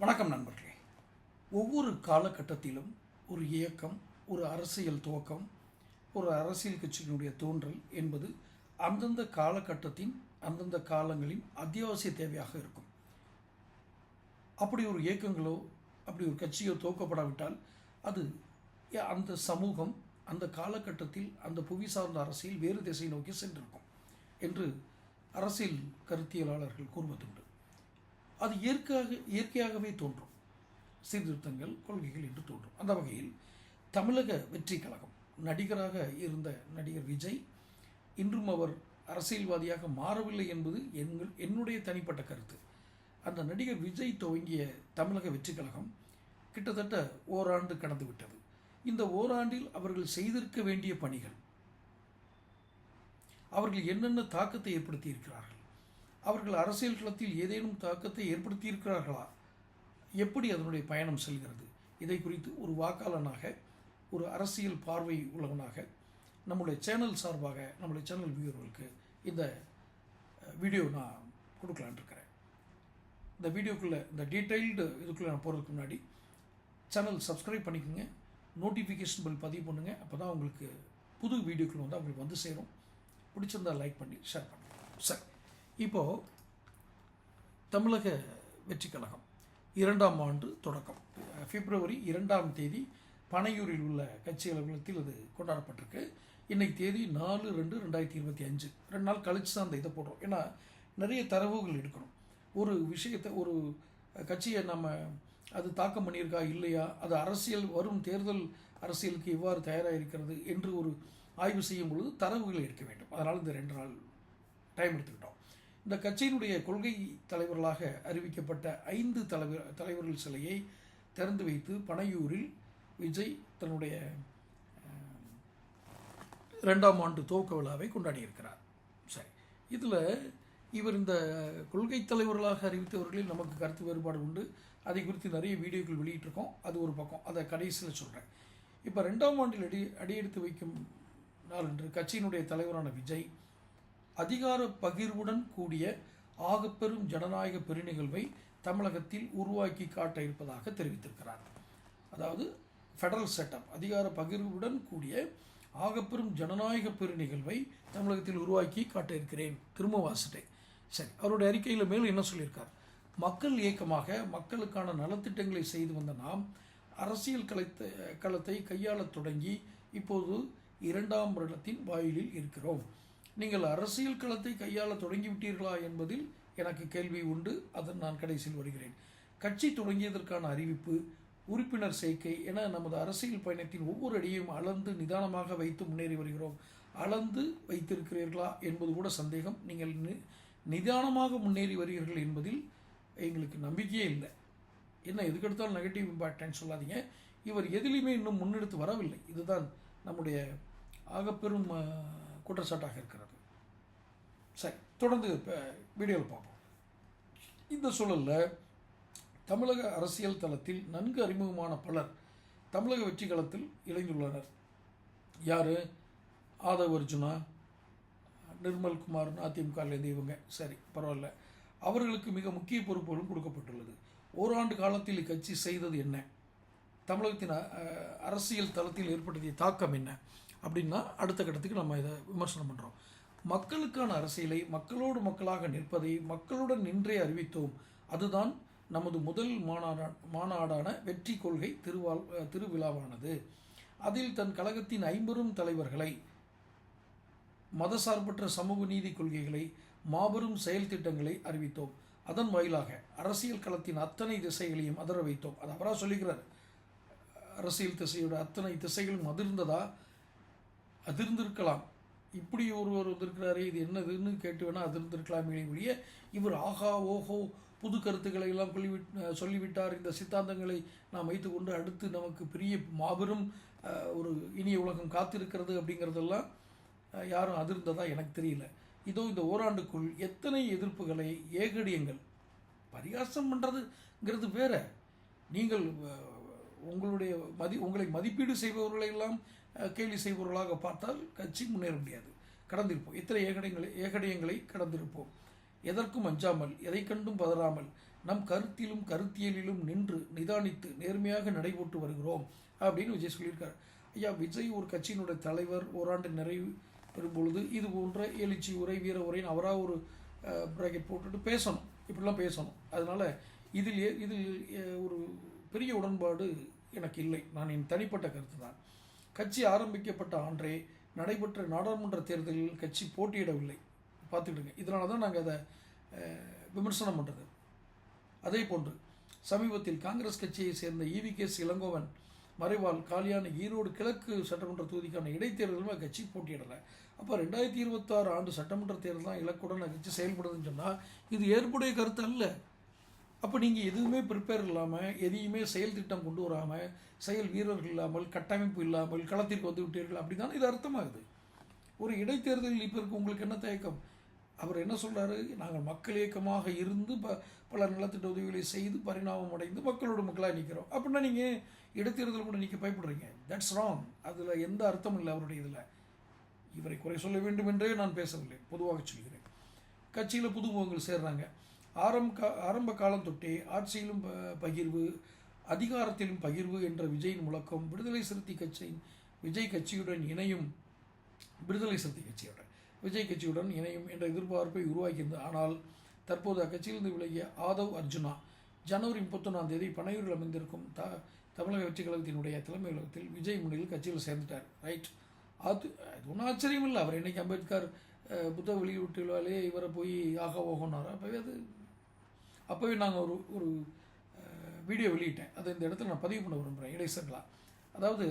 வணக்கம் நண்பர்களே. ஒவ்வொரு காலகட்டத்திலும் ஒரு இயக்கம் ஒரு அரசியல் துவக்கம் ஒரு அரசியல் கட்சியினுடைய தோன்றல் என்பது அந்தந்த காலகட்டத்தின் அந்தந்த காலங்களின் அத்தியாவசிய தேவையாக இருக்கும். அப்படி ஒரு இயக்கங்களோ அப்படி ஒரு கட்சியோ துவக்கப்படாவிட்டால் அது அந்த சமூகம் அந்த காலகட்டத்தில் அந்த புவி சார்ந்த அரசியல் வேறு திசை நோக்கி சென்றிருக்கும் என்று அரசியல் கருத்தியலாளர்கள் கூறுவதுண்டு. அது இயற்கையாக இயற்கையாகவே தோன்றும். சீர்திருத்தங்கள் கொள்கைகள் என்று தோன்றும். அந்த வகையில் தமிழக வெற்றி கழகம் நடிகராக இருந்த நடிகர் விஜய் இன்றும் அவர் அரசியல்வாதியாக மாறவில்லை என்பது எங்கள் என்னுடைய தனிப்பட்ட கருத்து. அந்த நடிகர் விஜய் துவங்கிய தமிழக வெற்றி கழகம் கிட்டத்தட்ட ஓராண்டு கடந்து விட்டது. இந்த ஓராண்டில் அவர்கள் செய்திருக்க வேண்டிய பணிகள் அவர்கள் என்னென்ன தாக்கத்தை ஏற்படுத்தி இருக்கிறார்கள் அவர்கள் அரசியல் களத்தில் ஏதேனும் தாக்கத்தை ஏற்படுத்தியிருக்கிறார்களா? எப்படி அதனுடைய பயணம் செல்கிறது? இதை குறித்து ஒரு வாக்காளனாக ஒரு அரசியல் பார்வை உள்ளவனாக நம்முடைய சேனல் சார்பாக நம்முடைய சேனல் வியூவர்களுக்கு இந்த வீடியோ நான் கொடுக்கலான் இருக்கிறேன். இந்த வீடியோக்குள்ளே இந்த டீட்டெயில்டு இதுக்குள்ளே நான் போகிறதுக்கு முன்னாடி சேனல் சப்ஸ்கிரைப் பண்ணிக்கோங்க. நோட்டிஃபிகேஷன் பில் பதிவு பண்ணுங்கள் அப்போ தான் உங்களுக்கு புது வீடியோக்கள் வந்து அவங்களுக்கு வந்து சேரும். பிடிச்சிருந்தா லைக் பண்ணி ஷேர் பண்ணுங்கள் சரி. இப்போது தமிழக வெற்றி கழகம் இரண்டாம் ஆண்டு தொடக்கம். பிப்ரவரி இரண்டாம் தேதி பனையூரில் உள்ள கட்சி அலுவலகத்தில் அது கொண்டாடப்பட்டிருக்கு. இன்னைக்கு தேதி நாலு ரெண்டு ரெண்டாயிரத்தி இருபத்தி அஞ்சு. ரெண்டு நாள் கழிச்சு தான் அந்த இதை போடுறோம். ஏன்னா நிறைய தரவுகள் எடுக்கணும். ஒரு விஷயத்தை ஒரு கட்சியை நம்ம அது தாக்கம் பண்ணியிருக்கா இல்லையா? அது அரசியல் வரும் தேர்தல் அரசியலுக்கு எவ்வாறு தயாராக இருக்கிறது என்று ஒரு ஆய்வு செய்யும் பொழுது தரவுகளை எடுக்க வேண்டும். அதனால் இந்த ரெண்டு நாள் டைம் எடுத்துக்கிட்டோம். இந்த கட்சியினுடைய கொள்கை தலைவர்களாக அறிவிக்கப்பட்ட ஐந்து தலைவர் தலைவர்கள் சிலையை திறந்து வைத்து பனையூரில் விஜய் தன்னுடைய ரெண்டாம் ஆண்டு துவக்க விழாவை கொண்டாடியிருக்கிறார். சரி. இதில் இவர் இந்த கொள்கை தலைவர்களாக அறிவித்தவர்களில் நமக்கு கருத்து வேறுபாடு உண்டு. அதை குறித்து நிறைய வீடியோக்கள் வெளியிட்டிருக்கோம். அது ஒரு பக்கம். அதை கடைசியில் சொல்கிறேன் இப்போ ரெண்டாம் ஆண்டில் அடி அடியெடுத்து வைக்கும் நாளன்று கட்சியினுடைய தலைவரான விஜய் அதிகார பகிர்வுடன் கூடிய ஆகப்பெரும் ஜனநாயக பெருநிகழ்வை தமிழகத்தில் உருவாக்கி காட்ட இருப்பதாக தெரிவித்திருக்கிறார். அதாவது ஃபெடரல் செட்டப் அதிகார பகிர்வுடன் கூடிய ஆகப்பெரும் ஜனநாயக பெருநிகழ்வை தமிழகத்தில் உருவாக்கி காட்ட இருக்கிறேன். திரும்ப வாசிட்டே சரி அவருடைய அறிக்கையில் மேலும் என்ன சொல்லியிருக்கார்? மக்கள் இயக்கமாக மக்களுக்கான நலத்திட்டங்களை செய்து வந்த நாம் அரசியல் களத்தை களத்தை கையாளத் தொடங்கி இப்போது இரண்டாம் வருடத்தின் வாயிலில் இருக்கிறோம். நீங்கள் அரசியல் களத்தை கையாள தொடங்கிவிட்டீர்களா என்பதில் எனக்கு கேள்வி உண்டு. அதன் நான் கடைசியில் வருகிறேன். கட்சி தொடங்கியதற்கான அறிவிப்பு உறுப்பினர் சேர்க்கை என நமது அரசியல் பயணத்தின் ஒவ்வொரு அடியையும் அளந்து நிதானமாக வைத்து முன்னேறி வருகிறோம். அளந்து வைத்திருக்கிறீர்களா என்பது கூட சந்தேகம். நீங்கள் நிதானமாக முன்னேறி வருகிறீர்கள் என்பதில் எங்களுக்கு நம்பிக்கையே இல்லை. என்ன எதுக்கெடுத்தாலும் நெகட்டிவ் இம்பாக்ட்னு சொல்லாதீங்க. இவர் எதிலையுமே இன்னும் முன்னெடுத்து வரவில்லை. இதுதான் நம்முடைய ஆகப்பெரும் குற்றச்சாட்டாக இருக்கிறது. சரி தொடர்ந்து இப்போ வீடியோவில் பார்ப்போம். இந்த சூழலில் தமிழக அரசியல் தளத்தில் நன்கு அறிமுகமான பலர் தமிழக வெற்றி களத்தில் இணைந்துள்ளனர். யார்? ஆதவ் அர்ஜுனா நிர்மல் குமார் அதிமுகலேருந்து இவங்க. சரி பரவாயில்ல. அவர்களுக்கு மிக முக்கிய பொறுப்புகளும் கொடுக்கப்பட்டுள்ளது. ஓராண்டு காலத்தில் இக்கட்சி செய்தது என்ன? தமிழகத்தின் அரசியல் தளத்தில் ஏற்படுத்திய தாக்கம் என்ன? அப்படின்னா அடுத்த கட்டத்துக்கு நம்ம இதை விமர்சனம் பண்ணுறோம் மக்களுக்கான அரசியலை மக்களோடு மக்களாக நிற்பதை மக்களுடன் நின்றே அறிவித்தோம். அதுதான் நமது முதல் மாநாட மாநாடான வெற்றி கொள்கை திருவால் திருவிழாவானது. அதில் தன் கழகத்தின் ஐம்பெரும் தலைவர்களை மதசார்பற்ற சமூக நீதி கொள்கைகளை மாபெரும் செயல் திட்டங்களை அறிவித்தோம். அதன் வாயிலாக அரசியல் களத்தின் அத்தனை திசைகளையும் அதர வைத்தோம். அது அவராக சொல்லிக்கிறார். அரசியல் திசையோட அத்தனை திசைகளும் அதிர்ந்ததா? அதிர்ந்திருக்கலாம். இப்படி ஒருவர் வந்திருக்கிறாரே இது என்னதுன்னு கேட்டு வேணால் அதிர்ந்திருக்கலாமே ஒழிய இவர் ஆஹா ஓஹோ புது கருத்துக்களை எல்லாம் சொல்லிவிட் சொல்லிவிட்டார். இந்த சித்தாந்தங்களை நாம் வைத்துக்கொண்டு அடுத்து நமக்கு பெரிய மாபெரும் ஒரு இனிய உலகம் காத்திருக்கிறது அப்படிங்கிறதெல்லாம் யாரும் அதிர்ந்ததா எனக்கு தெரியல. இதோ இந்த ஓராண்டுக்குள் எத்தனை எதிர்ப்புகளை ஏகடியங்கள் பரிகாசம் பண்ணுறதுங்கிறது வேற. நீங்கள் உங்களுடைய மதி உங்களை மதிப்பீடு செய்பவர்களை எல்லாம் கேலி செய்பவர்களாக பார்த்தால் கட்சி முன்னேற முடியாது. கடந்திருப்போம். இத்தனை ஏகடையங்களை ஏகடையங்களை கடந்திருப்போம். எதற்கும் அஞ்சாமல் எதை கண்டும் பதறாமல் நம் கருத்திலும் கருத்தியலிலும் நின்று நிதானித்து நேர்மையாக நடைபோட்டு வருகிறோம் அப்படின்னு விஜய் சொல்லியிருக்காரு. ஐயா விஜய் ஒரு கட்சியினுடைய தலைவர் ஓராண்டு நிறைவு பெறும் பொழுது இது போன்ற எழுச்சி உரை வீர உரைன்னு அவராக ஒரு ப்ராக்கெட் போட்டுட்டு பேசணும். இப்படிலாம் பேசணும். அதனால் இதில் இதில் ஒரு பெரிய உடன்பாடு எனக்கு இல்லை. நான் என் தனிப்பட்ட கருத்து தான் கட்சி ஆரம்பிக்கப்பட்ட ஆண்டே நடைபெற்ற நாடாளுமன்ற தேர்தலில் கட்சி போட்டியிடவில்லை. பார்த்துக்கிடுங்க. இதனால தான் நாங்கள் அதை விமர்சனம் பண்ணுறது அதே போன்று சமீபத்தில் காங்கிரஸ் கட்சியை சேர்ந்த இவி கே. இளங்கோவன் மறைவால் காலியான ஈரோடு கிழக்கு சட்டமன்ற தொகுதிக்கான இடைத்தேர்தலும் கட்சி போட்டியிடலை. அப்போ ரெண்டாயிரத்தி இருபத்தாறு ஆண்டு சட்டமன்ற தேர்தல் தான் இலக்குடன் கட்சி செயல்படுதுன்னு சொன்னால் இது ஏற்புடைய கருத்து அல்ல. அப்போ நீங்கள் எதுவுமே ப்ரிப்பேர் இல்லாமல் எதையுமே செயல் திட்டம் கொண்டு வராமல் செயல் வீரர்கள் இல்லாமல் கட்டமைப்பு இல்லாமல் களத்திற்கு வந்து விட்டீர்கள் அப்படி இது அர்த்தமாகுது. ஒரு இடைத்தேர்தலில் இப்போ இருக்க உங்களுக்கு என்ன தயக்கம்? அவர் என்ன சொல்கிறாரு நாங்கள் மக்கள் இயக்கமாக இருந்து ப பல நலத்திட்ட உதவிகளை செய்து பரிணாமம் அடைந்து மக்களோட மக்களாக நிற்கிறோம். அப்படின்னா நீங்கள் இடைத்தேர்தல் கூட நிற்க பயப்படுறீங்க. தட்ஸ் ராங் அதில் எந்த அர்த்தமும் இல்லை அவருடைய இதில். இவரை குறை சொல்ல வேண்டும் என்றே நான் பேசவில்லை. பொதுவாக சொல்கிறேன். கட்சியில் புதுமுகங்கள் சேர்றாங்க. ஆரம்ப ஆரம்ப காலம் தொட்டே ஆட்சியிலும் ப- பகிர்வு அதிகாரத்திலும் பகிர்வு என்ற விஜயின் முழக்கம் விடுதலை சிறுத்தை கட்சியின் விஜய் கட்சியுடன் இணையும் விடுதலை சிறுத்தை கட்சியுடன் விஜய் கட்சியுடன் இணையும் என்ற எதிர்பார்ப்பை உருவாக்கியிருந்தது ஆனால் தற்போது அக்கட்சியிலிருந்து விலகிய ஆதவ் அர்ஜுனா ஜனவரி முப்பத்தொன்னாம் தேதி பனையூரில் அமைந்திருக்கும் த தமிழக வெற்றிக் கழகத்தினுடைய தலைமை கழகத்தில் விஜய் முன்னிலையில் கட்சியில் சேர்ந்துட்டார். ரைட். அது அது ஒன்றும் ஆச்சரியம் இல்லை. அவர் இன்றைக்கி அம்பேத்கர் புத்தக வெளியீட்டு இவரை போய் ஆக ஓகனார் அப்போவே அது அப்போவே நாங்கள் ஒரு ஒரு வீடியோ வெளியிட்டேன். அதை இந்த இடத்துல நான் பதிவு பண்ண விரும்புகிறேன் இடைசர்களா அதாவது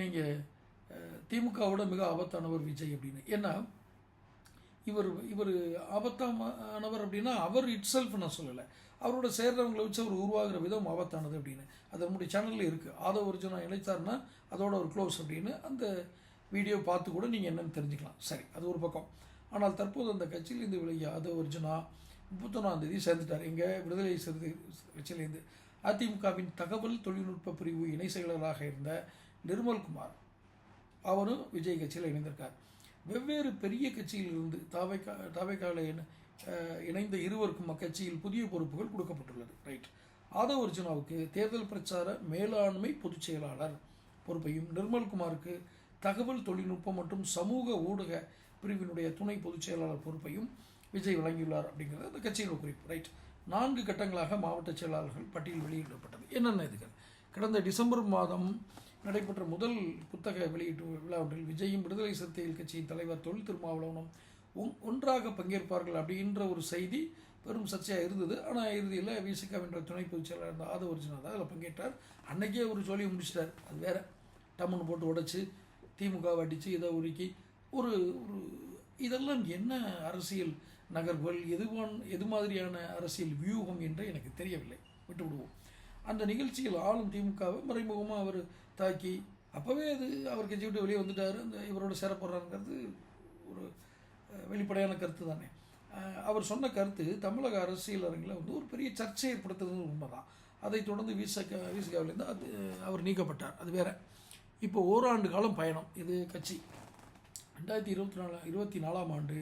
நீங்கள் திமுகவோட மிக ஆபத்தானவர் விஜய் அப்படின்னு. ஏன்னா இவர் இவர் ஆபத்தானவர் அப்படின்னா அவர் இட் செல்ஃப் நான் சொல்லலை. அவரோட சேர்றவங்களை வச்சு அவர் உருவாகிற விதம் ஆபத்தானது அப்படின்னு. அது நம்முடைய சேனலில் இருக்குது ஆதவ ஒரிஜினா இணைத்தார்னா அதோட ஒரு க்ளோஸ் அப்படின்னு அந்த வீடியோ பார்த்து கூட நீங்கள் என்னன்னு தெரிஞ்சுக்கலாம். சரி அது ஒரு பக்கம். ஆனால் தற்போது அந்த கட்சியிலேருந்து விலகிய ஆதவ அர்ஜுனா முப்பத்தொன்னாம் தேதி சேர்ந்துட்டார். இங்கே விடுதலை சிறுத்தை கட்சியிலேருந்து அதிமுகவின் தகவல் தொழில்நுட்ப பிரிவு இணை செயலராக இருந்த நிர்மல்குமார் அவரும் விஜய் கட்சியில் இணைந்திருக்கார். வெவ்வேறு பெரிய கட்சியிலிருந்து தாவைக்கா தாவைக்கால இணைந்த இருவருக்கும் அக்கட்சியில் புதிய பொறுப்புகள் கொடுக்கப்பட்டுள்ளது. ரைட். ஆதவ் அர்ஜுனாவுக்கு தேர்தல் பிரச்சார மேலாண்மை பொதுச் செயலாளர் பொறுப்பையும் நிர்மல்குமாருக்கு தகவல் தொழில்நுட்பம் மற்றும் சமூக ஊடக பிரிவினுடைய துணை பொதுச் செயலாளர் பொறுப்பையும் விஜய் வழங்கியுள்ளார் அப்படிங்கிறது அந்த கட்சியின் குறிப்பு. ரைட் நான்கு கட்டங்களாக மாவட்ட செயலாளர்கள் பட்டியல் வெளியிடப்பட்டது. என்னென்ன இதுகள்? கடந்த டிசம்பர் மாதம் நடைபெற்ற முதல் புத்தக வெளியீட்டு விழா ஒன்றில் விஜயும் விடுதலை சிறுத்தைகள் கட்சியின் தலைவர் தொழில் திருமாவளவனும் ஒன்- ஒன்றாக பங்கேற்பார்கள் அப்படின்ற ஒரு செய்தி பெரும் சர்ச்சையாக இருந்தது. ஆனால் இறுதியில் விசிகாவின்ற துணை பொதுச் செயலாளர் இருந்த ஆதவ அர்ஜுனா தான் அதில் பங்கேற்றார். அன்னைக்கே ஒரு சொல்லி முடிச்சிட்டார். அது வேற. டம்முன்னு போட்டு உடைச்சி திமுக அடித்து இதை உருக்கி ஒரு ஒரு இதெல்லாம் என்ன அரசியல் நகர்வுகள்? எதுவான் எது மாதிரியான அரசியல் வியூகம் என்று எனக்கு தெரியவில்லை. விட்டு விடுவோம் அந்த நிகழ்ச்சியில் ஆளும் திமுகவை மறைமுகமாக அவர் தாக்கி அப்போவே அது அவர் கட்சி விட்டு வெளியே வந்துட்டார். அந்த இவரோட சேரப்படுறாருங்கிறது ஒரு வெளிப்படையான கருத்து தானே. அவர் சொன்ன கருத்து தமிழக அரசியல் அரங்கில் வந்து ஒரு பெரிய சர்ச்சை ஏற்படுத்துறது உண்மைதான். அதைத் தொடர்ந்து விசக விசிகாவிலேருந்து அது அவர் நீக்கப்பட்டார். அது வேற. இப்போ ஓராண்டு காலம் பயணம். இது கட்சி. ரெண்டாயிரத்தி இருபத்தி நாலு இருபத்தி நாலாம் ஆண்டு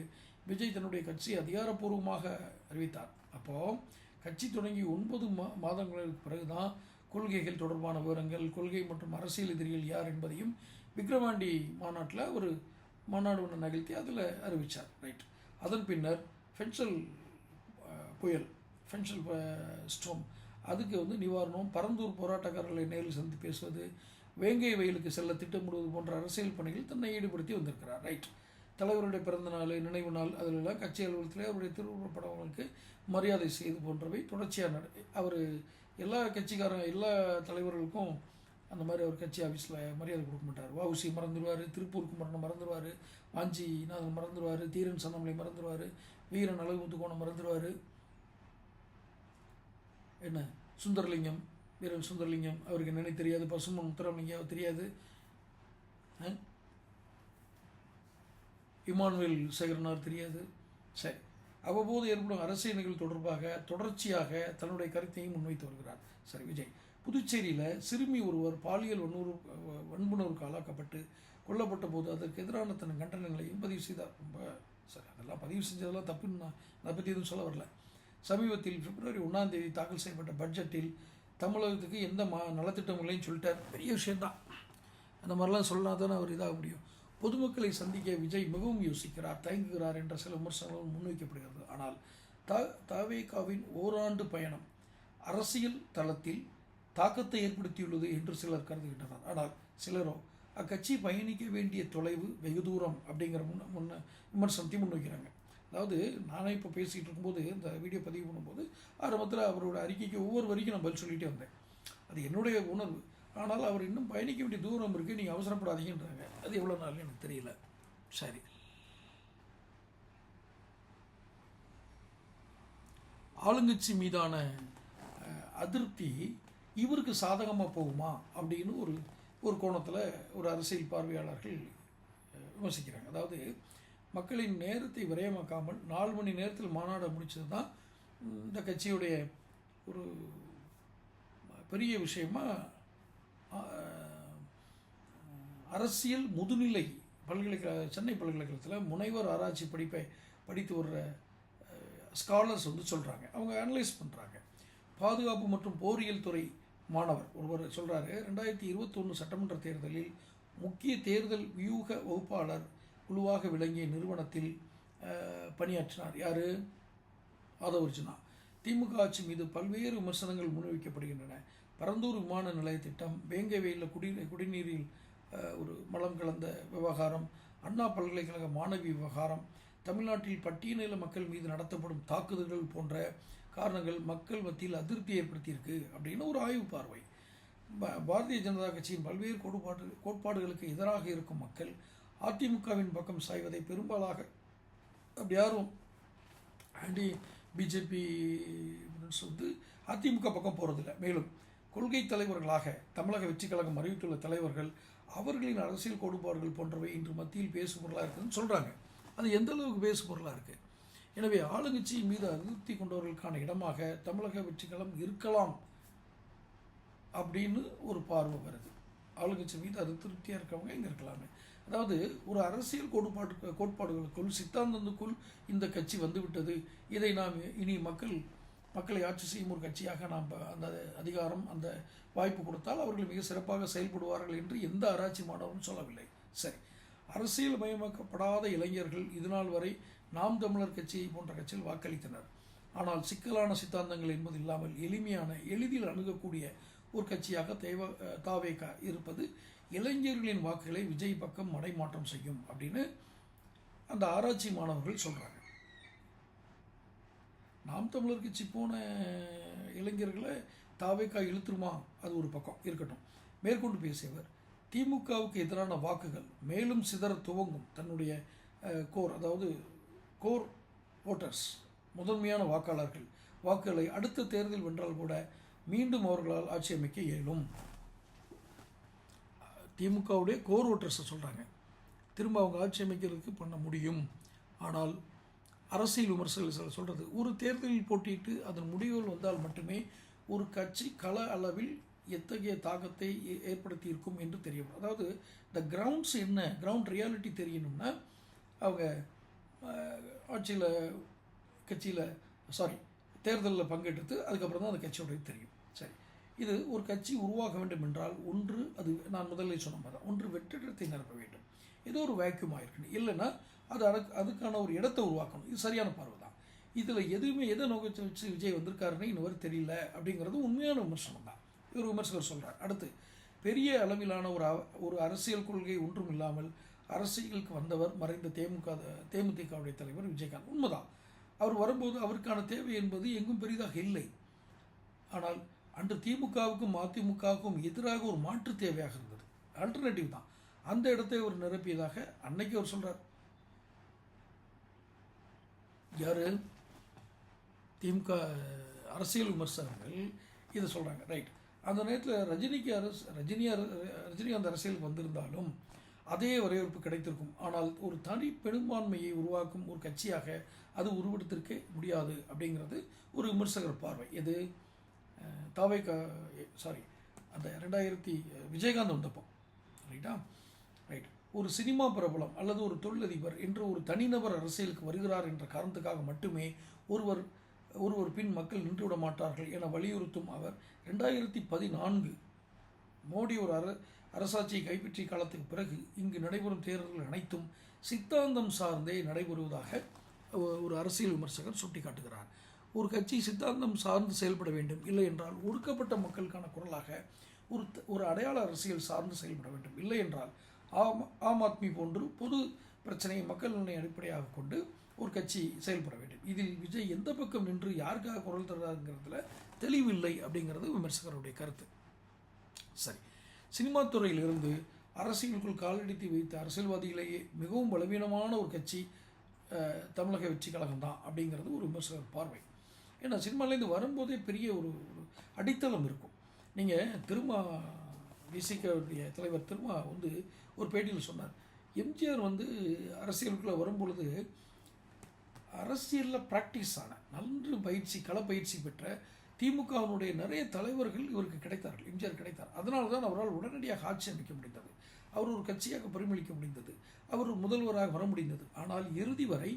விஜய் தன்னுடைய கட்சியை அதிகாரப்பூர்வமாக அறிவித்தார். அப்போது கட்சி தொடங்கி ஒன்பது மா மாதங்களுக்கு பிறகுதான் கொள்கைகள் தொடர்பான விவரங்கள் கொள்கை மற்றும் அரசியல் எதிரிகள் யார் என்பதையும் விக்ரவாண்டி மாநாட்டில் ஒரு மாநாடு ஒன்று நிகழ்த்தி அதில் அறிவித்தார் ரைட் அதன் பின்னர் ஃபென்சல் புயல் ஃபென்சல் ஸ்டோம் அதுக்கு வந்து நிவாரணம் பரந்தூர் போராட்டக்காரர்களை நேரில் சந்தித்து பேசுவது வேங்கை வயலுக்கு செல்ல திட்டமிடுவது போன்ற அரசியல் பணிகள் தன்னை ஈடுபடுத்தி வந்திருக்கிறார். ரைட் தலைவருடைய பிறந்த நாள் நினைவு நாள். அதிலெல்லாம் கட்சி அலுவலகத்தில் அவருடைய திருவுருவப்படவங்களுக்கு மரியாதை செய்து போன்றவை தொடர்ச்சியாக நட. அவர் எல்லா கட்சிக்காரங்க எல்லா தலைவர்களுக்கும் அந்த மாதிரி அவர் கட்சி ஆஃபீஸில் மரியாதை கொடுக்க மாட்டார். வவுசி மறந்துடுவார் திருப்பூர் குமரனை மறந்துடுவார் வாஞ்சிநாதன் மறந்துடுவார் தீரன் சன்னமலை மறந்துடுவார் வீரன் அழகு முத்துக்கோணம் மறந்துடுவார். என்ன? சுந்தரலிங்கம் வீரன் சுந்தரலிங்கம். அவருக்கு என்னென்னு தெரியாது. பசுமன் முத்துராமலிங்கம் தெரியாது. இமானுவேல் சேகரனார் தெரியாது. சரி. அவ்வப்போது ஏற்படும் அரசியல் தொடர்பாக தொடர்ச்சியாக தன்னுடைய கருத்தையும் முன்வைத்து வருகிறார். சரி விஜய். புதுச்சேரியில் சிறுமி ஒருவர் பாலியல் வன்முறு வன்புணர்வுக்கு ஆளாக்கப்பட்டு கொல்லப்பட்ட போது அதற்கு எதிரான தன் கண்டனங்களையும் பதிவு செய்தார். ரொம்ப சரி அதெல்லாம் பதிவு செஞ்சதெல்லாம் தப்புன்னு நான் அதை பற்றி எதுவும் சொல்ல வரல. சமீபத்தில் பிப்ரவரி ஒன்றாம் தேதி தாக்கல் செய்யப்பட்ட பட்ஜெட்டில் தமிழகத்துக்கு எந்த மா நலத்திட்டங்களையும் சொல்லிட்டார். பெரிய விஷயந்தான் அந்த மாதிரிலாம் சொன்னா தானே அவர் இதாக முடியும். பொதுமக்களை சந்திக்க விஜய் மிகவும் யோசிக்கிறார் தயங்குகிறார் என்ற சில விமர்சனங்கள் முன்வைக்கப்படுகிறது. ஆனால் த தவேகாவின் ஓராண்டு பயணம் அரசியல் தளத்தில் தாக்கத்தை ஏற்படுத்தியுள்ளது என்று சிலர் கருதுகின்றனர். ஆனால் சிலரோ அக்கட்சி பயணிக்க வேண்டிய தொலைவு வெகு தூரம் அப்படிங்கிற முன்ன முன்ன விமர்சனத்தையும் முன்வைக்கிறாங்க. அதாவது நானே இப்போ பேசிகிட்டு இருக்கும்போது இந்த வீடியோ பதிவு பண்ணும்போது ஆரம்பத்தில் அவரோட அறிக்கைக்கு ஒவ்வொரு வரைக்கும் நான் பதில் சொல்லிகிட்டே வந்தேன் அது என்னுடைய உணர்வு. ஆனால் அவர் இன்னும் பயணிக்க வேண்டிய தூரம் இருக்குது நீங்கள் அவசரப்படாதீங்கன்றாங்க. அது எவ்வளோ நாள் எனக்கு தெரியல. சரி. ஆளுங்கட்சி மீதான அதிருப்தி இவருக்கு சாதகமாக போகுமா அப்படின்னு ஒரு ஒரு கோணத்தில் ஒரு அரசியல் பார்வையாளர்கள் விமர்சிக்கிறாங்க. அதாவது மக்களின் நேரத்தை விரயமாக்காமல் நாலு மணி நேரத்தில் மாநாடு முடிச்சது தான் இந்த கட்சியுடைய ஒரு பெரிய விஷயமா அரசியல் முதுநிலை பல்கலைக்கழக சென்னை பல்கலைக்கழகத்தில் முனைவர் ஆராய்ச்சி படிப்பை படித்து வர்ற ஸ்காலர்ஸ் வந்து சொல்கிறாங்க அவங்க அனலைஸ் பண்ணுறாங்க பாதுகாப்பு மற்றும் போரியல் துறை மாணவர் ஒருவர் சொல்கிறாரு ரெண்டாயிரத்தி இருபத்தொன்று சட்டமன்ற தேர்தலில் முக்கிய தேர்தல் வியூக வகுப்பாளர் குழுவாக விளங்கிய நிறுவனத்தில் பணியாற்றினார். யார்? ஆதவர்ஜுனா. திமுக ஆட்சி மீது பல்வேறு விமர்சனங்கள் முன்வைக்கப்படுகின்றன. பரந்தூர் விமான நிலைய திட்டம் வேங்கவேலில் குடி குடிநீரில் ஒரு மலம் கலந்த விவகாரம் அண்ணா பல்கலைக்கழக மாணவி விவகாரம் தமிழ்நாட்டில் பட்டியலின மக்கள் மீது நடத்தப்படும் தாக்குதல்கள் போன்ற காரணங்கள் மக்கள் மத்தியில் அதிருப்தி ஏற்படுத்தியிருக்கு அப்படின்னு ஒரு ஆய்வு பார்வை. பாரதிய ஜனதா கட்சியின் பல்வேறு கோட்பாடு கோட்பாடுகளுக்கு எதிராக இருக்கும் மக்கள் அதிமுகவின் பக்கம் சாய்வதை பெரும்பாலாக அப்படி யாரும் ஆண்டி பிஜேபி வந்து அதிமுக பக்கம் போகிறதில்ல மேலும் கொள்கை தலைவர்களாக தமிழக வெற்றி கழகம் அறிவித்துள்ள தலைவர்கள் அவர்களின் அரசியல் கோட்பாடுகள் போன்றவை இன்று மத்தியில் பேசு பொருளாக இருக்குதுன்னு சொல்கிறாங்க அது எந்த அளவுக்கு பேசு பொருளாக இருக்குது எனவே ஆளுங்கட்சியின் மீது அதிருப்தி கொண்டவர்களுக்கான இடமாக தமிழக வெற்றி கழகம் இருக்கலாம் அப்படின்னு ஒரு பார்வை வருது. ஆளுங்கட்சி மீது அது திருப்தியாக இருக்கவங்க இங்கே இருக்கலாமே. அதாவது ஒரு அரசியல் கோட்பாடு கோட்பாடுகளுக்குள் சித்தாந்தத்துக்குள் இந்த கட்சி வந்துவிட்டது. இதை நாம் இனி மக்கள் மக்களை ஆட்சி செய்யும் ஒரு கட்சியாக நாம் அந்த அதிகாரம் அந்த வாய்ப்பு கொடுத்தால் அவர்கள் மிக சிறப்பாக செயல்படுவார்கள் என்று எந்த ஆராய்ச்சி மாணவரும் சொல்லவில்லை. சரி. அரசியல் மயமாக்கப்படாத இளைஞர்கள் இதுநாள் வரை நாம் தமிழர் கட்சியை போன்ற கட்சியில் வாக்களித்தனர். ஆனால் சிக்கலான சித்தாந்தங்கள் என்பது இல்லாமல் எளிமையான எளிதில் அணுகக்கூடிய ஒரு கட்சியாக தேவ தாவேகா இருப்பது இளைஞர்களின் வாக்குகளை விஜய் பக்கம் மடைமாற்றம் செய்யும் அப்படின்னு அந்த ஆராய்ச்சி மாணவர்கள் சொல்கிறாங்க நாம் தமிழர் கட்சி போன இளைஞர்களை தாவேக்கா இழுத்துருமா? அது ஒரு பக்கம் இருக்கட்டும். மேற்கொண்டு பேசியவர் திமுகவுக்கு எதிரான வாக்குகள் மேலும் சிதற துவங்கும் தன்னுடைய கோர் அதாவது கோர் ஓட்டர்ஸ் முதன்மையான வாக்காளர்கள் வாக்குகளை அடுத்த தேர்தல் வென்றால் கூட மீண்டும் அவர்களால் ஆட்சி அமைக்க இயலும். திமுகவுடைய கோர் ஓட்டர்ஸை சொல்கிறாங்க திரும்ப அவங்க ஆட்சி அமைக்கிறதுக்கு பண்ண முடியும். ஆனால் அரசியல் விமர்சகர்கள் சிலர் சொல்கிறது ஒரு தேர்தலில் போட்டியிட்டு அதன் முடிவுகள் வந்தால் மட்டுமே ஒரு கட்சி கள அளவில் எத்தகைய தாக்கத்தை ஏ- ஏற்படுத்தி இருக்கும் என்று தெரியும் அதாவது இந்த கிரவுண்ட்ஸ் என்ன கிரவுண்ட் ரியாலிட்டி தெரியணும்னா அவங்க ஆட்சியில் கட்சியில் சாரி தேர்தலில் பங்கெடுத்து அதுக்கப்புறம் தான் அந்த கட்சியோடைய தெரியும். இது ஒரு கட்சி உருவாக வேண்டும் என்றால் ஒன்று அது நான் முதலில் சொன்ன மாதிரி தான். ஒன்று வெற்றிடத்தை நிரப்ப வேண்டும். ஏதோ ஒரு வேக்யூம் ஆகிருக்கணும் இல்லைன்னா அது அதுக்கு அதுக்கான ஒரு இடத்தை உருவாக்கணும். இது சரியான பார்வை தான். இதில் எதுவுமே எதை நோக்கி வச்சு விஜய் வந்திருக்காருன்னு இன்னும் தெரியல அப்படிங்கிறது உண்மையான விமர்சனம் தான். ஒரு விமர்சகர் சொல்கிறார் அடுத்து பெரிய அளவிலான ஒரு அ- ஒரு அரசியல் கொள்கை ஒன்றும் இல்லாமல் அரசியலுக்கு வந்தவர் மறைந்த தேமுக தேமுதிகவுடைய தலைவர் விஜயகாந்த். உண்மைதான். அவர் வரும்போது அவருக்கான தேவை என்பது எங்கும் பெரிதாக இல்லை. ஆனால் அன்று திமுகவுக்கும் அதிமுகவுக்கும் எதிராக ஒரு மாற்று தேவையாக இருந்தது. ஆல்டர்னேட்டிவ் தான். அந்த இடத்தை அவர் நிரப்பியதாக அன்னைக்கு அவர் சொல்றார். யாரு? திமுக அரசியல் விமர்சகர்கள் இதை சொல்றாங்க. ரைட் அந்த நேரத்தில் ரஜினிக்கு அரசு ரஜினி ரஜினிகாந்த் அரசியலுக்கு வந்திருந்தாலும் அதே வரவேற்பு கிடைத்திருக்கும். ஆனால் ஒரு தனி பெரும்பான்மையை உருவாக்கும் ஒரு கட்சியாக அது உருவெடுத்திருக்க முடியாது அப்படிங்கிறது ஒரு விமர்சகர் பார்வை. எது? தாவைக்கா சாரி அந்த ரெண்டாயிரத்தி விஜயகாந்த் வந்தப்போ ரைட்டா ரைட் ஒரு சினிமா பிரபலம் அல்லது ஒரு தொழிலதிபர் என்று ஒரு தனிநபர் அரசியலுக்கு வருகிறார் என்ற காரணத்துக்காக மட்டுமே ஒருவர் ஒருவர் பின் மக்கள் நின்றுவிட மாட்டார்கள் என வலியுறுத்தும் அவர் ரெண்டாயிரத்தி பதினான்கு மோடி ஒரு அர அரசாட்சியை கைப்பற்றிய காலத்துக்கு பிறகு இங்கு நடைபெறும் தேர்தல்கள் அனைத்தும் சித்தாந்தம் சார்ந்தே நடைபெறுவதாக ஒரு அரசியல் விமர்சகர் சுட்டிக்காட்டுகிறார். ஒரு கட்சி சித்தாந்தம் சார்ந்து செயல்பட வேண்டும். இல்லை என்றால் ஒடுக்கப்பட்ட மக்களுக்கான குரலாக ஒரு ஒரு அடையாள அரசியல் சார்ந்து செயல்பட வேண்டும். இல்லை என்றால் ஆம் ஆம் ஆத்மி போன்று பொது பிரச்சனையை மக்கள் நலனை அடிப்படையாக கொண்டு ஒரு கட்சி செயல்பட வேண்டும். இதில் விஜய் எந்த பக்கம் நின்று யாருக்காக குரல் தர்றாருங்கிறதுல தெளிவில்லை அப்படிங்கிறது விமர்சகருடைய கருத்து. சரி. சினிமா துறையிலிருந்து அரசியலுக்குள் காலடித்து வைத்த அரசியல்வாதிகளையே மிகவும் பலவீனமான ஒரு கட்சி தமிழக வெற்றி கழகம் தான் அப்படிங்கிறது ஒரு விமர்சகர் பார்வை. ஏன்னா சினிமாலேருந்து வரும்போதே பெரிய ஒரு அடித்தளம் இருக்கும். நீங்கள் திருமா விசிகவுடைய தலைவர் திருமா வந்து ஒரு பேட்டியில் சொன்னார். எம்ஜிஆர் வந்து அரசியலுக்குள்ளே வரும்பொழுது அரசியலில் ப்ராக்டிஸ் ஆன நன்று பயிற்சி கள பயிற்சி பெற்ற திமுகவினுடைய நிறைய தலைவர்கள் இவருக்கு கிடைத்தார்கள். எம்ஜிஆர் கிடைத்தார். அதனால தான் அவரால் உடனடியாக ஆட்சி அமைக்க முடிந்தது. அவர் ஒரு கட்சியாக பரிமளிக்க முடிந்தது. அவர் ஒரு முதல்வராக வர முடிந்தது. ஆனால் இறுதி வரை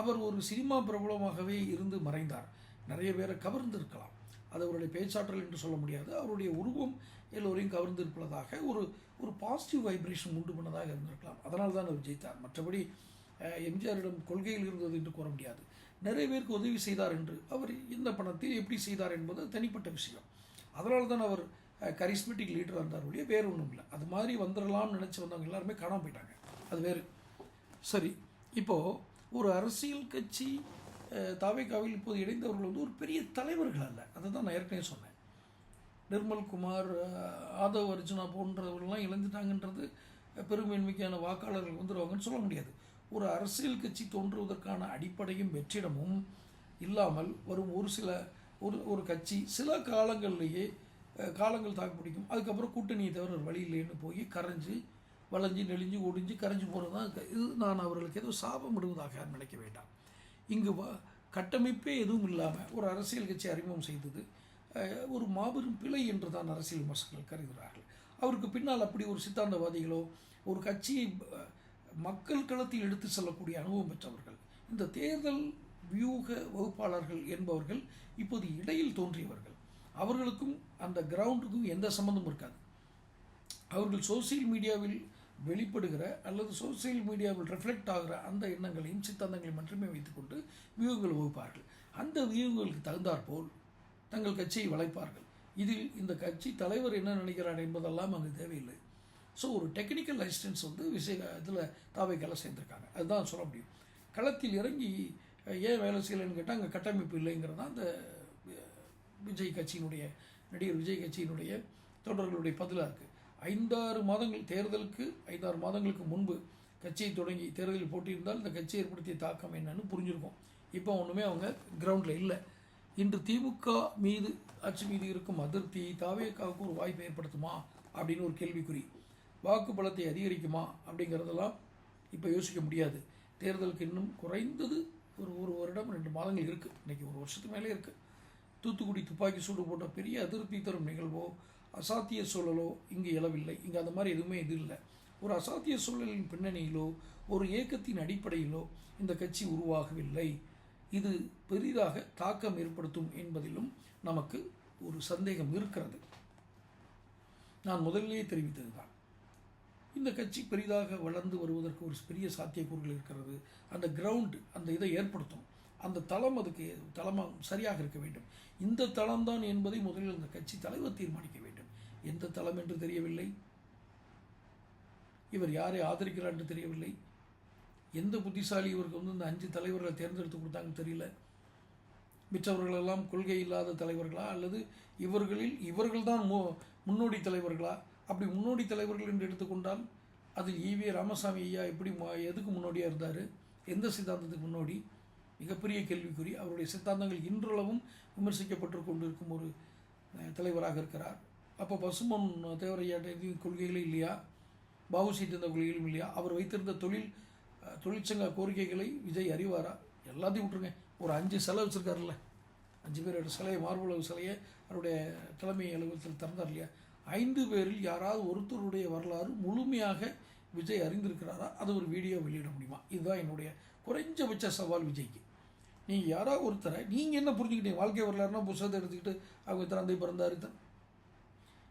அவர் ஒரு சினிமா பிரபலமாகவே இருந்து மறைந்தார். நிறைய பேரை கவர்ந்திருக்கலாம். அது அவருடைய பேச்சாற்றல் என்று சொல்ல முடியாது. அவருடைய உருவம் எல்லோரையும் கவர்ந்திருப்பதாக ஒரு ஒரு பாசிட்டிவ் வைப்ரேஷன் உண்டு பண்ணதாக இருந்திருக்கலாம். அதனால் தான் அவர் ஜெயித்தார். மற்றபடி எம்ஜிஆரிடம் கொள்கையில் இருந்தது என்று கூற முடியாது. நிறைய பேருக்கு உதவி செய்தார் என்று. அவர் இந்த பணத்தில் எப்படி செய்தார் என்பது தனிப்பட்ட விஷயம். அதனால தான் அவர் கரிஸ்மெட்டிக் லீடராக இருந்தார் ஒழிய வேறு ஒன்றும் இல்லை. அது மாதிரி வந்துடலாம்னு நினச்சி வந்தவங்க எல்லாருமே காணாமல் போயிட்டாங்க. அது வேறு. சரி இப்போது ஒரு அரசியல் கட்சி தாவேகாவில் இப்போது இணைந்தவர்கள் வந்து ஒரு பெரிய தலைவர்கள் அல்ல. அதை தான் நான் ஏற்கனவே சொன்னேன். நிர்மல் குமார் ஆதவ் அர்ஜுனா போன்றவர்கள்லாம் இழந்துட்டாங்கன்றது பெருமையின்மைக்கான வாக்காளர்கள் வந்துடுவாங்கன்னு சொல்ல முடியாது. ஒரு அரசியல் கட்சி தோன்றுவதற்கான அடிப்படையும் வெற்றிடமும் இல்லாமல் வரும் ஒரு சில ஒரு ஒரு கட்சி சில காலங்கள்லேயே காலங்கள் தாக்கு பிடிக்கும். அதுக்கப்புறம் கூட்டணியை தவிர ஒரு வழி இல்லைன்னு போய் கரைஞ்சி வளைஞ்சு நெளிஞ்சு ஒடிஞ்சு கரைஞ்சு போகிறது தான் க- இது நான் அவர்களுக்கு ஏதோ சாபம் விடுவதாக நினைக்க வேண்டாம். இங்கு கட்டமைப்பே எதுவும் இல்லாமல் ஒரு அரசியல் கட்சி அறிமுகம் செய்தது. ஒரு மாபெரும் பிழை என்று தான் அரசியல் விமர்சகர்கள் கருதுகிறார்கள். அவருக்கு பின்னால் அப்படி ஒரு சித்தாந்தவாதிகளோ ஒரு கட்சியை மக்கள் களத்தில் எடுத்து செல்லக்கூடிய அனுபவம் பெற்றவர்கள் இந்த தேர்தல் வியூக வகுப்பாளர்கள் என்பவர்கள் இப்போது இடையில் தோன்றியவர்கள். அவர்களுக்கும் அந்த கிரவுண்டுக்கும் எந்த சம்மந்தமும் இருக்காது. அவர்கள் சோசியல் மீடியாவில் வெளிப்படுகிற அல்லது சோசியல் மீடியாவில் ரிஃப்ளெக்ட் ஆகிற அந்த எண்ணங்களையும் சித்தாந்தங்களையும் மட்டுமே வைத்துக்கொண்டு வியூகங்கள் வகுப்பார்கள். அந்த வியூகங்களுக்கு தகுந்தாற்போல் தங்கள் கட்சியை வளைப்பார்கள். இதில் இந்த கட்சி தலைவர் என்ன நினைக்கிறார் என்பதெல்லாம் அங்கு தேவையில்லை. ஸோ ஒரு டெக்னிக்கல் அசிஸ்டன்ஸ் வந்து விசே இதில் தாவைக்கெல்லாம் சேர்ந்துருக்காங்க. அதுதான் சொல்ல முடியும். களத்தில் இறங்கி ஏன் வேலை செய்யலைன்னு கேட்டால் அங்கே கட்டமைப்பு இல்லைங்கிறது தான் அந்த விஜய் கட்சியினுடைய நடிகர் விஜய் கட்சியினுடைய தொடர்களுடைய பதிலாக இருக்குது ஐந்தாறு மாதங்கள் தேர்தலுக்கு ஐந்தாறு மாதங்களுக்கு முன்பு கட்சியை தொடங்கி தேர்தலில் போட்டியிருந்தால் இந்த கட்சி ஏற்படுத்திய தாக்கம் என்னன்னு புரிஞ்சிருக்கும். இப்போ ஒன்றுமே அவங்க கிரவுண்டில் இல்லை. இன்று திமுக மீது ஆட்சி மீது இருக்கும் அதிருப்தி தாவேக்காவுக்கு ஒரு வாய்ப்பை ஏற்படுத்துமா அப்படின்னு ஒரு கேள்விக்குறி. வாக்கு பலத்தை அதிகரிக்குமா அப்படிங்கிறதெல்லாம் இப்போ யோசிக்க முடியாது. தேர்தலுக்கு இன்னும் குறைந்தது ஒரு ஒரு வருடம் ரெண்டு மாதங்கள் இருக்குது இன்றைக்கி ஒரு வருஷத்துக்கு மேலே இருக்குது தூத்துக்குடி துப்பாக்கி சூடு போட்ட பெரிய அதிருப்தி தரும் நிகழ்வோ அசாத்திய சூழலோ இங்கு இழவில்லை இங்கே அந்த மாதிரி எதுவுமே இது இல்லை. ஒரு அசாத்திய சூழலின் பின்னணியிலோ ஒரு ஏக்கத்தின் அடிப்படையிலோ இந்த கட்சி உருவாகவில்லை. இது பெரிதாக தாக்கம் ஏற்படுத்தும் என்பதிலும் நமக்கு ஒரு சந்தேகம் இருக்கிறது. நான் முதலிலேயே தெரிவித்தது தான். இந்த கட்சி பெரிதாக வளர்ந்து வருவதற்கு ஒரு பெரிய சாத்தியக்கூறுகள் இருக்கிறது. அந்த கிரவுண்டு அந்த இதை ஏற்படுத்தும். அந்த தளம் அதுக்கு தளமாக சரியாக இருக்க வேண்டும். இந்த தளம்தான் என்பதை முதலில் அந்த கட்சி தலைவர் தீர்மானிக்க வேண்டும். எந்த தளம் என்று தெரியவில்லை. இவர் யாரை ஆதரிக்கிறார் என்று தெரியவில்லை. எந்த புத்திசாலி இவருக்கு வந்து இந்த அஞ்சு தலைவர்களை தேர்ந்தெடுத்து கொடுத்தாங்கன்னு தெரியல. மற்றவர்களெல்லாம் கொள்கை இல்லாத தலைவர்களா அல்லது இவர்களில் இவர்கள்தான் மு முன்னோடி தலைவர்களா? அப்படி முன்னோடி தலைவர்கள் என்று எடுத்துக்கொண்டால் அது ஈவே ராமசாமி ஐயா எப்படி எதுக்கு முன்னோடியாக இருந்தார்? எந்த சித்தாந்தத்துக்கு முன்னோடி? மிகப்பெரிய கேள்விக்குறி. அவருடைய சித்தாந்தங்கள் இன்றளவும் விமர்சிக்கப்பட்டு கொண்டிருக்கும் ஒரு தலைவராக இருக்கிறார். அப்போ பசுமன் தேவரையாட்ட எதுவும் கொள்கைகளே இல்லையா? பாபு செய்திருந்த கொள்கைகளும் இல்லையா? அவர் வைத்திருந்த தொழில் தொழிற்சங்க கோரிக்கைகளை விஜய் அறிவாரா? எல்லாத்தையும் விட்டுருங்க. ஒரு அஞ்சு சிலை வச்சுருக்காருல்ல. அஞ்சு பேரோட சிலையை மார்பளவு சிலையை அவருடைய தலைமை அலுவலகத்தில் திறந்தார் இல்லையா? ஐந்து பேரில் யாராவது ஒருத்தருடைய வரலாறு முழுமையாக விஜய் அறிந்திருக்கிறாரா? அது ஒரு வீடியோ வெளியிட முடியுமா? இதுதான் என்னுடைய குறைஞ்சபட்ச சவால் விஜய்க்கு. நீங்கள் யாராவது ஒருத்தரை நீங்கள் என்ன புரிஞ்சுக்கிட்டீங்க? வாழ்க்கை வரலாறுனா புத்தகத்தை எடுத்துக்கிட்டு அவங்க தந்தை பிறந்தார் இத்தனை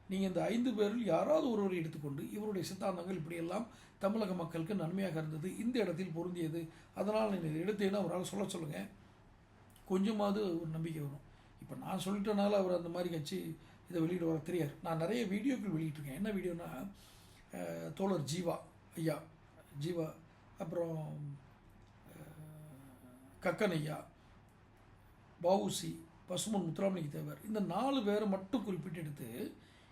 நீங்கள் இந்த ஐந்து பேரில் யாராவது ஒருவரை எடுத்துக்கொண்டு இவருடைய சித்தாந்தங்கள் இப்படியெல்லாம் தமிழக மக்களுக்கு நன்மையாக இருந்தது இந்த இடத்தில் பொருந்தியது அதனால் நீங்கள் இதை எடுத்தேன்னு அவரால் சொல்ல சொல்லுங்கள் கொஞ்சமாவது ஒரு நம்பிக்கை வரும். இப்போ நான் சொல்லிட்டனால அவர் அந்த மாதிரி கட்சி இதை வெளியிட வர தெரியாது. நான் நிறைய வீடியோக்கள் வெளியிட்டிருக்கேன். என்ன வீடியோனா தோழர் ஜீவா ஐயா ஜீவா அப்புறம் கக்கன் ஐயா பாவுசி பசுமன் முத்துராமலிங்க தேவர் இந்த நாலு பேரை மட்டும் குறிப்பிட்டு எடுத்து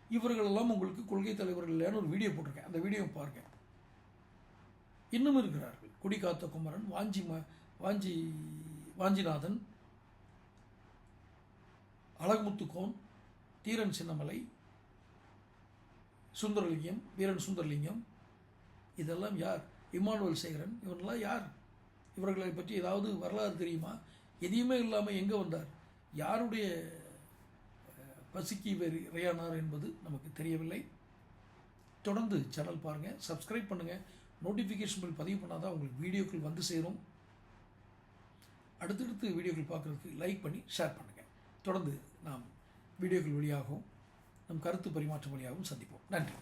இவர்களெல்லாம் உங்களுக்கு கொள்கை தலைவர்கள் இல்லைன்னு ஒரு வீடியோ போட்டிருக்கேன். அந்த வீடியோ பாருங்க. இன்னும் இருக்கிறார்கள். குடிகாத்த குமரன் வாஞ்சி ம வாஞ்சி வாஞ்சிநாதன் அழகுமுத்துக்கோன் தீரன் சின்னமலை சுந்தரலிங்கம் வீரன் சுந்தரலிங்கம். இதெல்லாம் யார்? இமானுவல் சேகரன். இவரெல்லாம் யார்? இவர்களை பற்றி ஏதாவது வரலாறு தெரியுமா? எதையுமே இல்லாமல் எங்கே வந்தார்? யாருடைய பசிக்கு இறையானார் என்பது நமக்கு தெரியவில்லை. தொடர்ந்து சேனல் பாருங்கள் சப்ஸ்கிரைப் பண்ணுங்கள் நோட்டிஃபிகேஷன் பில் பதிவு பண்ணாதான் உங்களுக்கு வீடியோக்கள் வந்து சேரும். அடுத்தடுத்து வீடியோக்கள் பார்க்குறதுக்கு லைக் பண்ணி ஷேர் பண்ணுங்கள் தொடர்ந்து நாம் வீடியோக்கள் வழியாகவும் நம் கருத்து பரிமாற்றம் வழியாகவும் சந்திப்போம். நன்றி.